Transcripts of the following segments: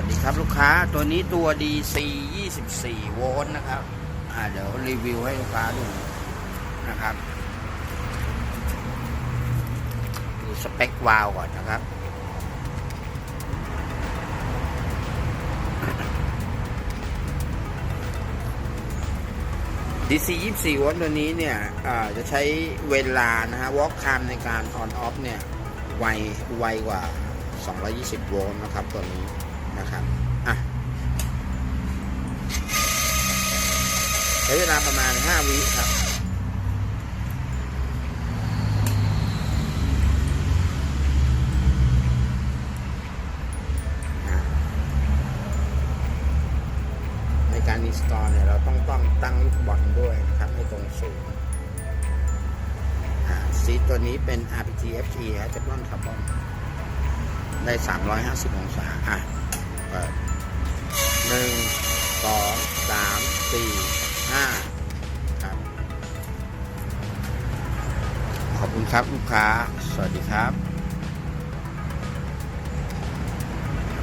วัสดีครับลูกค้าตัวนี้ตัว DC 24 โวลต์นะครับ อ่าเดี๋ยวรีวิวให้ลูกค้าดูนะครับ ดูสเปควาล์วก่อนนะครับ DC 24 โวลต์ตัวนี้เนี่ยจะใช้เวลานะฮะ walk time ในการ on off เนี่ย ไวไวกว่า 220 โวลต์นะครับตัวนี้ นะครับอะใช้เวลาประมาณ 5 วิครับในการอินสตอลเนี่ยเราต้องต้องตั้งลูกบอลด้วยนะครับให้ตรงสูงซีตัวนี้เป็น RPG FG ฮะเทฟลอนคาร์บอนได้ 350 องศาอะ สี่ห้าครับ ขอบคุณครับลูกค้า สวัสดีครับ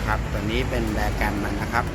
ครับตัวนี้เป็นแบรนด์กันมันนะครับ